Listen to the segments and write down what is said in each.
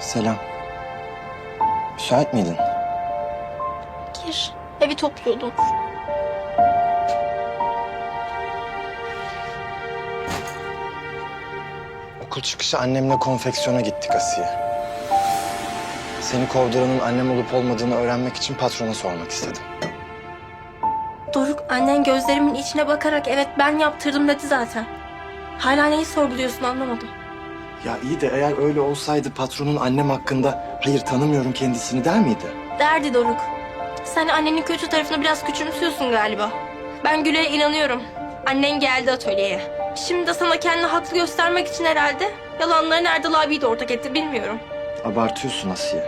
Selam. Müsait miydin? Gir. Evi topluyordum. Okul çıkışı annemle konfeksiyona gittik Asiye. Seni kovduranın annem olup olmadığını öğrenmek için patrona sormak istedim. Doruk annen gözlerimin içine bakarak evet ben yaptırdım dedi zaten. Hala neyi sorguluyorsun anlamadım. Ya iyi de eğer öyle olsaydı patronun annem hakkında hayır tanımıyorum kendisini der miydi? Derdi Doruk. Sen annenin kötü tarafını biraz küçümsüyorsun galiba. Ben Gülay'a inanıyorum. Annen geldi atölyeye. Şimdi de sana kendini haklı göstermek için herhalde yalanlarını Erdal abiyi de ortak etti bilmiyorum. Abartıyorsun Asiye.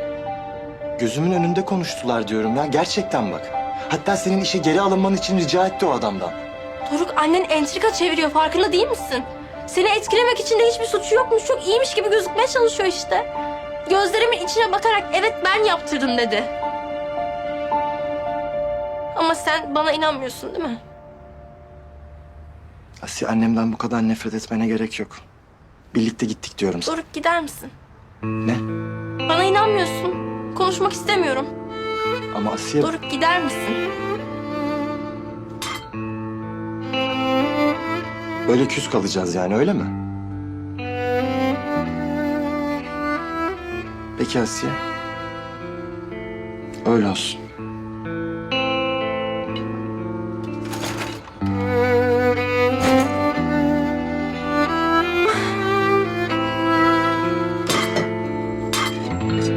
Gözümün önünde konuştular diyorum ya gerçekten bak. Hatta senin işe geri alınman için rica etti o adamdan. Doruk annen entrika çeviriyor farkında değil misin? Seni etkilemek için de hiçbir suçu yokmuş. Çok iyiymiş gibi gözükmeye çalışıyor işte. Gözlerimin içine bakarak evet ben yaptırdım dedi. Ama sen bana inanmıyorsun değil mi? Asiye annemden bu kadar nefret etmene gerek yok. Birlikte gittik diyorum sana. Doruk gider misin? Ne? Bana inanmıyorsun. Konuşmak istemiyorum. Ama Asiye... Doruk gider misin? Böyle küs kalacağız yani öyle mi? Peki Asiye. Öyle olsun.